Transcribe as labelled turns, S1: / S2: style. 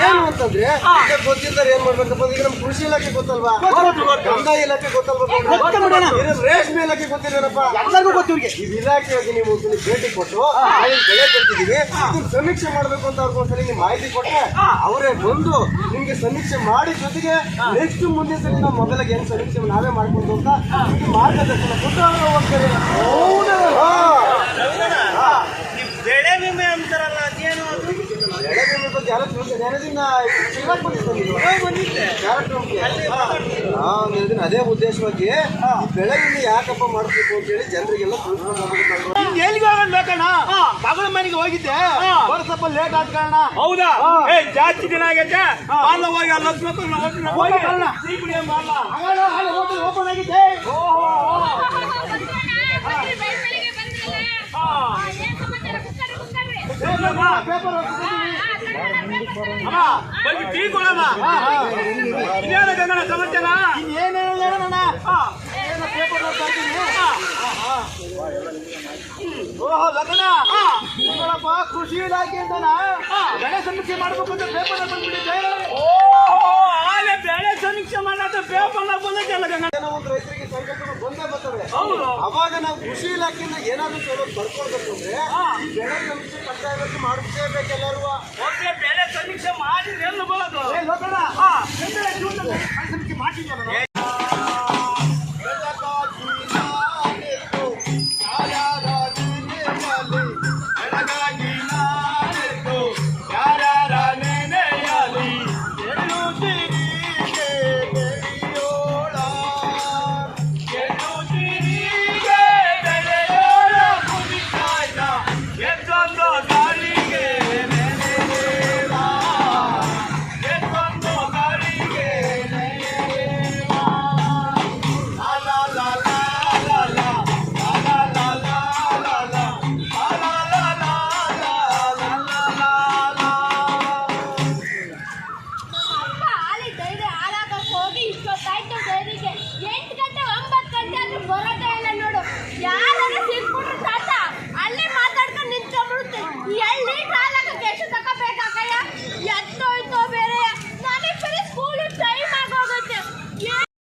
S1: ಏನು
S2: ಅಂತಂದ್ರೆ ಈಗ ಗೊತ್ತಿದ್ದಾರೆ ಏನ್ ಮಾಡ್ಬೇಕಪ್ಪ ಈಗ ನಮ್ ಕೃಷಿ ಇಲಾಖೆ ಗೊತ್ತಲ್ವಾ?
S1: ಗೊತ್ತು, ಗೊತ್ತು.
S2: ಕಂದಾಯ ಇಲಾಖೆ ಗೊತ್ತಲ್ವಾ
S1: ಗೊತ್ತು
S2: ರೇಷ್ಮೆ ಇಲಾಖೆ ಗೊತ್ತಿಲ್ವೇನಪ್ಪ?
S1: ಎಲ್ಲರಿಗೂ ಗೊತ್ತು ಇವ್ರಿಗೆ.
S2: ಇದು ಇಲಾಖೆಯಾಗಿ ನೀವು ಒಂದ್ಸಲಿ ಭೇಟಿ ಕೊಟ್ಟು ಅಲ್ಲಿ ಬೆಳೆ ಇದನ್ನ ಸಮೀಕ್ಷೆ ಮಾಡಬೇಕು ಅಂತ ಅವ್ರಿಗೆ ಒಂದ್ಸಲಿ ನೀವು ಮಾಹಿತಿ ಕೊಟ್ಟರೆ ಅವರೇ ಬಂದು ನಿಮ್ಗೆ ಸಮೀಕ್ಷೆ ಮಾಡಿ ಜೊತೆಗೆ ನೆಕ್ಸ್ಟ್ ಮುಂದಿನ ಸಲ ನಾವು ಮೊದಲಿಗೆ ಹೆಂಗ್ ಸಮೀಕ್ಷೆ ನಾವೇ ಮಾಡ್ಕೊಂಡು ಅಂತ ನಿಮ್ಗೆ ಮಾರ್ಗದರ್ಶನ ಕೊಟ್ಟು ಅವ್ರು ಹೋಗ್ತಾರೆ. ಹೇಳಿದ್ದೀನಿ ಅದೇ ಉದ್ದೇಶವಾಗಿ ಬೆಳಗಿನ ಯಾಕಪ್ಪ ಮಾಡಿಸ್ಬೇಕು ಅಂತ ಹೇಳಿ ಜನರಿಗೆಲ್ಲ
S3: ಎಲ್ಲಿಗೆ ಹೋಗೋಣ ಬೇಕಣ್ಣ ಮಗಳ ಮನೆಗೆ ಹೋಗಿದ್ದೆ. ಸ್ವಲ್ಪ ಲೇಟ್ ಆದ ಕಾರಣ.
S1: ಹೌದಾ? ಏ ಜಾಸ್ತಿ ದಿನ ಆಗೈತೆ? ಅಲ್ಲ ಹೋಗಿ ಅಲ್ಲಿ ಹೋಗ್ಬೇಕು, ಹೋಗಿ
S3: ಹೋಟೆಲ್ ಓಪನ್ ಆಗಿದೆ ಪೇಪರ್
S1: ಅಮ್ಮ, ಬಂದು ಟೀ ಕೊಡಮ್ಮ ಇದೇನು ಗಂಗನ ಸಮಾಚಾರ
S3: ಏನ್ ಹೇಳೋಣ ಪೇಪರ್ ಓಹೋ ಲಗ್ನ ನೋಡಪ್ಪ ಕೃಷಿ ಇಲಾಖೆ ಅಂತನ ಬೆಳೆ ಸಮೀಕ್ಷೆ ಮಾಡ್ಬೇಕು ಅಂತ ಪೇಪರ್ ಬಂದ್ಬಿಟ್ಟಿದ್ದೆ
S1: ಓಹೋ ಆಲೆ ಬೆಳೆ ಸಮೀಕ್ಷೆ ಮಾಡೋದು ಪೇಪರ್ ಬಂದೈತಲ್ಲ ಗಂಗನ
S2: ಏನೋ ಒಂದು ರೈತರಿಗೆ ಸಂಕಲ್ಪ ಬಂದೇ
S1: ಬರ್ತದೆ
S2: ಅವಾಗ ನಾವು ಕೃಷಿ ಇಲಾಖೆಯಿಂದ ಏನಾದರೂ ಬರ್ಕೊಳ್ಬೇಕು ಅಂದ್ರೆ ಬೆಳೆ ಸಮೀಕ್ಷೆ ಕಡ್ಡಾಯವಾಗಿ ಮಾಡಿಸಲೇಬೇಕು ಎಲ್ಲರೂ
S1: ಒಬ್ಬೆ ಬೆಲೆ ಸಮೀಕ್ಷೆ ಮಾಡಿದ್ರೆ ಎಲ್ಲ ಬರೋದು